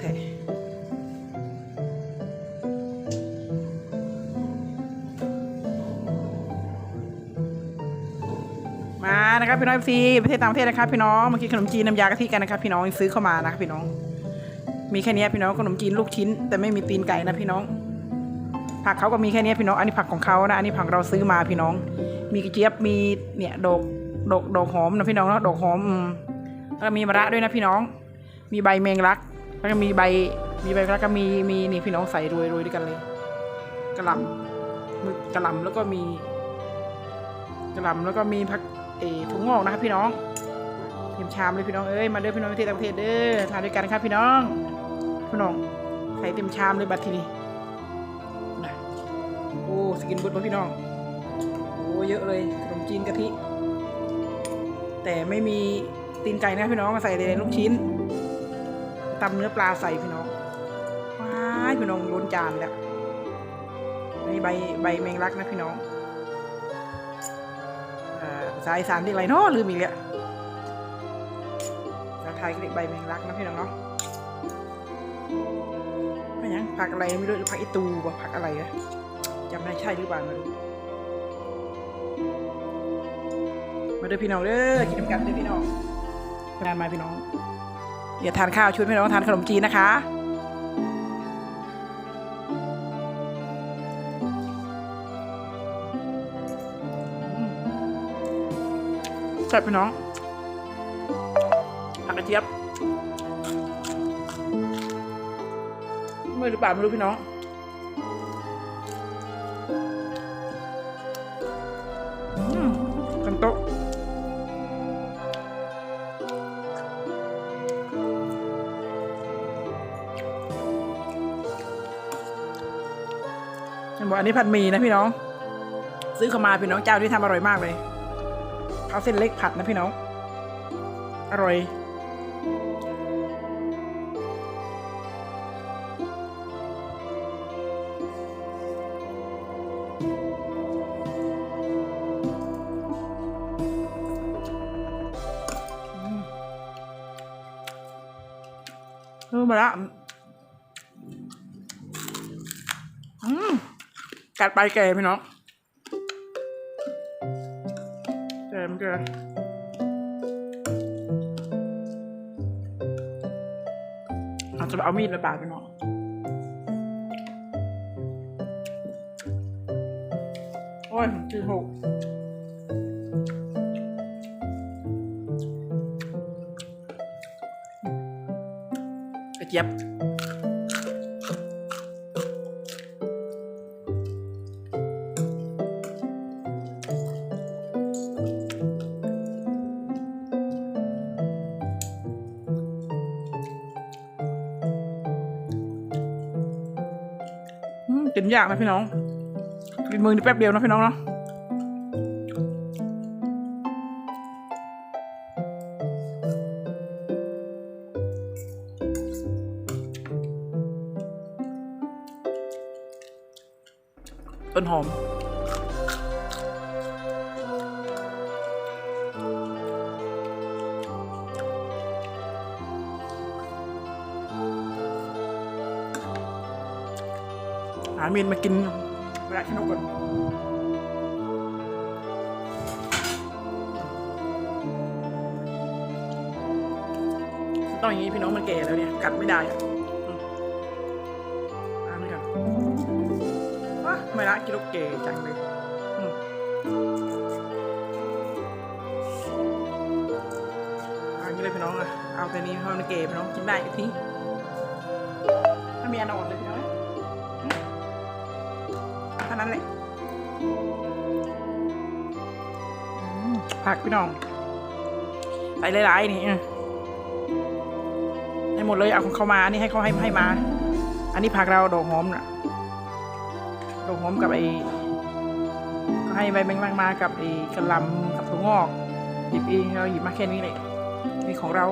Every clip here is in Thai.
แท้มานะครับพี่น้องซีประเทศต่างประเทศนะครับพี่น้องมากินขนมจีนน้ำยากะทิกันนะครับพี่น้องซื้อเข้ามานะครับพี่น้อง มีแค่นี้พี่น้องขนมจีนลูกชิ้น แต่ไม่มีตีนไก่นะพี่น้อง ผักเขาก็มีแค่นี้พี่น้อง อันนี้ผักของเขานะอันนี้ผักเราซื้อมาพี่น้อง มีกระเจี๊ยบมีเนี่ยดอกดอกดอกหอมนะพี่น้องเนาะดอกหอมแล้วก็มีมะระด้วยนะพี่น้อง มีใบแมงลัก แล้วก็มีใบมีใบแล้วก็มีมีนี่พี่น้องใส่โรยโรยด้วยกันเลยกระหล่ำมือกระหล่ำแล้วก็มีกระหล่ำแล้วก็มีผักเออถั่วงอกนะครับพี่น้องเต็มชามเลยพี่น้องเอ้ยมาเด้อพี่น้องประเทศต่างประเทศเด้อทานด้วยกันครับพี่น้องพี่น้องใส่เต็มชามเลยบัดทีนี้นะโอ้สกินบุดมาพี่น้องโอ้เยอะเลยขนมจีนกะทิแต่ไม่มีตีนไก่นะพี่น้องมาใส่แต่ลูกชิ้น ตำเนื้อปลาใส่พี่น้องว้ายพี่น้องล้นจานแล้วนี่ใบใบแมงลักนะพี่น้องอ่าภาษาอีสานเรียกอะไรเนาะลืมอีกแล้วภาษาไทยก็เรียกใบแมงลักนะพี่น้องเนาะผักยังผักอะไรไม่รู้ผักอีตูบ่ผักอะไรอะจำได้ใช่หรือเปล่าไม่รู้มาเด้อพี่น้องเด้อกินน้ำกันเด้อพี่น้องงานมาพี่น้อง อย่าทานข้าวชวนพี่น้องทานขนมจีนนะคะอืมแซ่บพี่น้องผักกระเจี๊ยบไม่หรือเปล่าไม่รู้พี่น้อง บอกอันนี้ผัดหมี่นะพี่น้อง ซื้อเข้ามาพี่น้องเจ้าที่ทำอร่อยมากเลยเขาเส้นเล็กผัดนะพี่น้อง อร่อยมเออมาละ กัดไปแก่พี่น้องแก่มันแก่อาจจะเอามีดไปปาดพี่น้องโอ้ยจืดหกกระเจี๊ยบากนะพี่น้องกินมือนี่แป๊บเดียวนะพี่น้องเนาะต้นหอม มนมากินเวลาขี้นกก่อนต้องอย่างนี้พี่น้องมันแก่แล้วเนี่ยกัดไม่ได้อะอืมอ่านไม่กันว้าไม่ละกินนกแก่จังเลยอืมเอาอย่างนี้เลยพี่น้องอะเอาแต่นี้เพราะมันแก่พี่น้องกินได้อีกทีถ้ามีอันอ่อนเลยพี่น้อง นั้นแหละผักพี่น้องใส่หลายๆนี่ให้หมดเลยเอาของเขามาอันนี้ให้เขาให้ให้มา อันนี้ผักเราดอกหอมน่ะดอกหอมกับไอ้ก็ให้ใบแมงลังมากับไอ้กระลำกับถั่วงอกหยิบเองเราหยิบมาแค่นี้เลยนี่ของเรา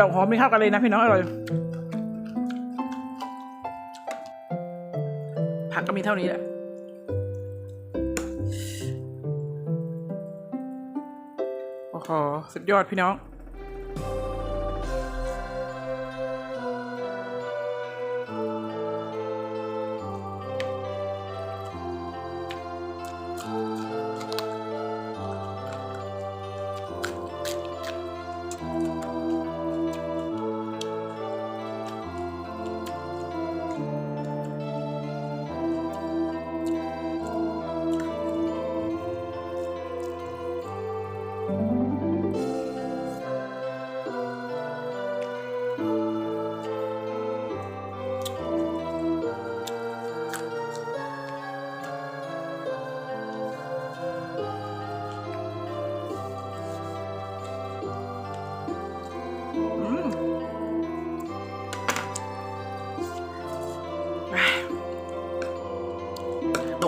ดอกหอมไม่เข้ากันเลยนะพี่น้องอร่อย ผักก็มีเท่านี้แหละโอ้โหสุดยอดพี่น้อง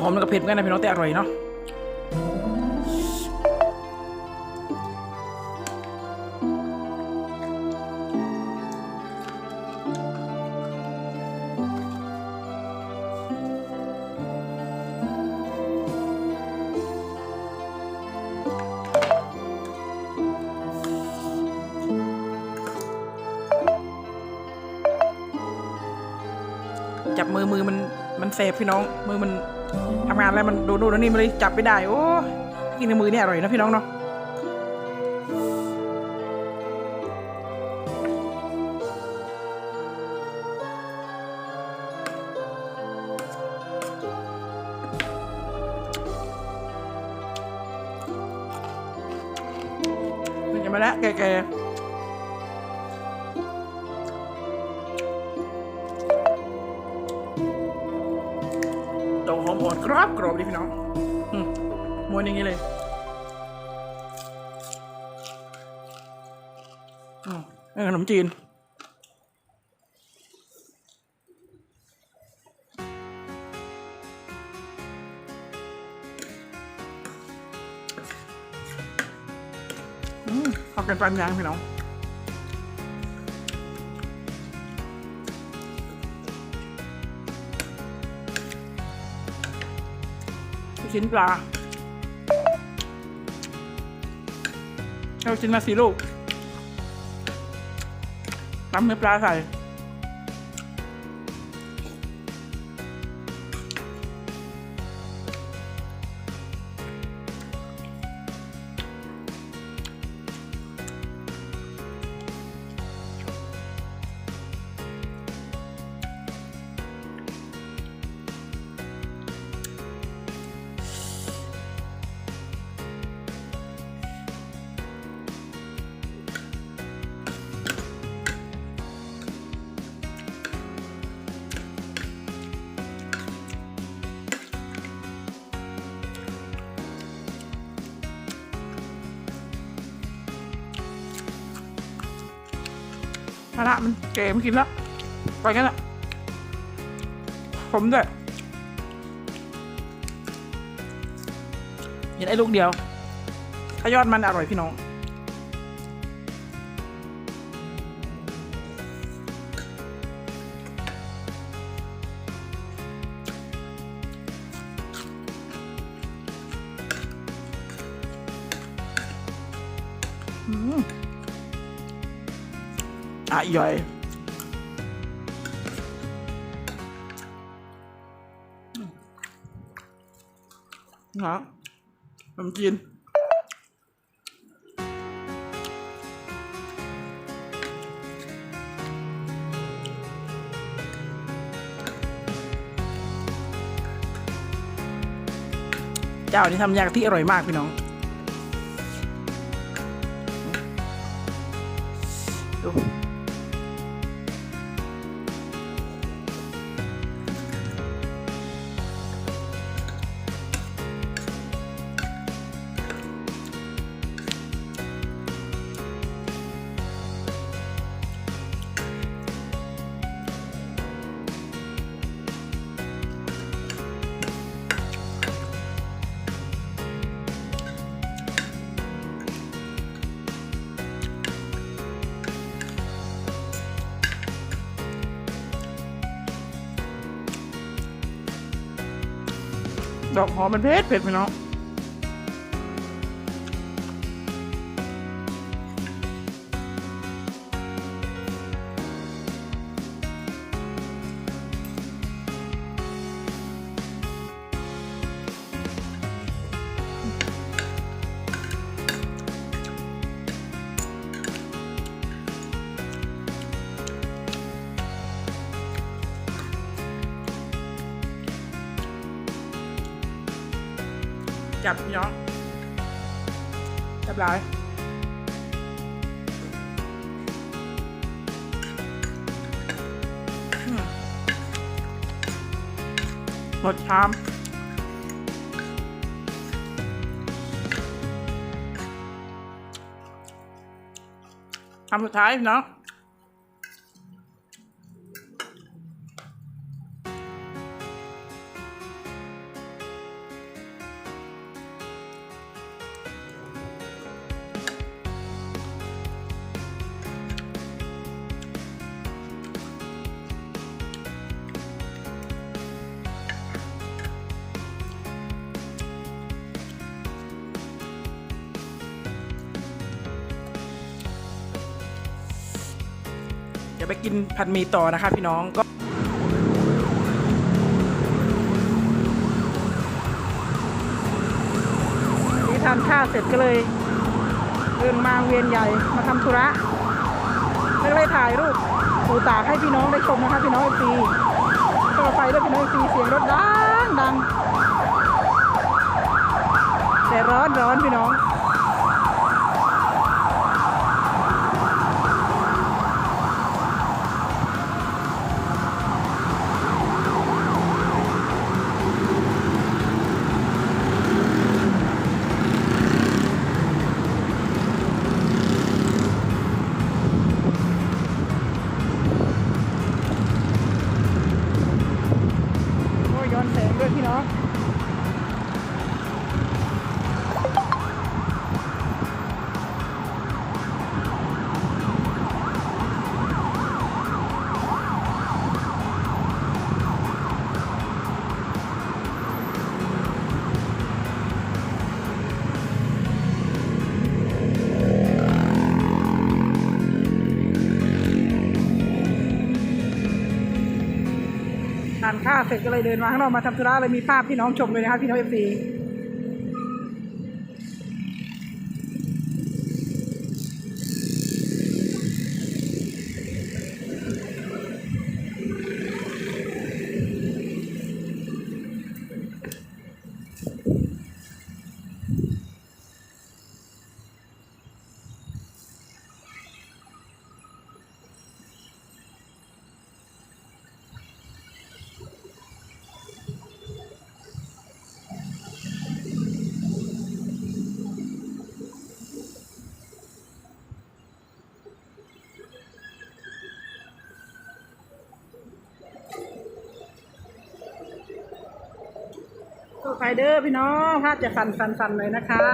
หอมมันก็เผ็ดเหมือนกันนะพี่น้องแต่อร่อยเนาะจับมือมือมันมันเซฟพี่น้องมือมัน ทำงานอะไรมันโดนโดนแล้วนี่มันเลยจับไม่ได้โอ้กินในมือเนี่ยอร่อยนะพี่น้องเนาะ อกหอมอ่อนกรอบกรอบดิพี่น้องอืมม้วนอย่างนี้เลยอืมนี่ขนมจีน อืมเอากันปันยางพี่น้อง ชิ้นปลาเอาชิ้นมาสี่ลูกตำเนื้อปลาใส่ ละมันเก๋มันกินแล้วไปกันละผมด้วยเห็นไอ้ลูกเดียว ถ้ายอดมันอร่อยพี่น้อง อะย่อยนะน้ำกินเจ้านี่ทำยากที่อร่อยมากพี่น้อง ดอกหอมมันเผ็ดเผ็ดไหมเนาะ จับพี่น้องจับหลายอืมหมดชามคำสุดท้ายพี่น้อง เดี๋ยวไปกินผัดหมี่ต่อนะคะพี่น้องก็นี่ทานข้าวเสร็จก็เลยเดินมาเวียนใหญ่มาทำธุระแล้วก็เลยถ่ายรูปปูตากให้พี่น้องได้ชมนะคะพี่น้องเอฟซีก็ไปด้วยพี่น้องเอฟซีเสียงรถดังดังแต่ร้อนร้อนพี่น้องาวเสร็จก็เลยเดินมาข้างนอกมาทำธุระเลยมีภาพพี่น้องชมเลยนะครับพี่น้องเอฟซี ไฟเดอพี่น้องภาพจะสั่นๆๆเลยนะคะ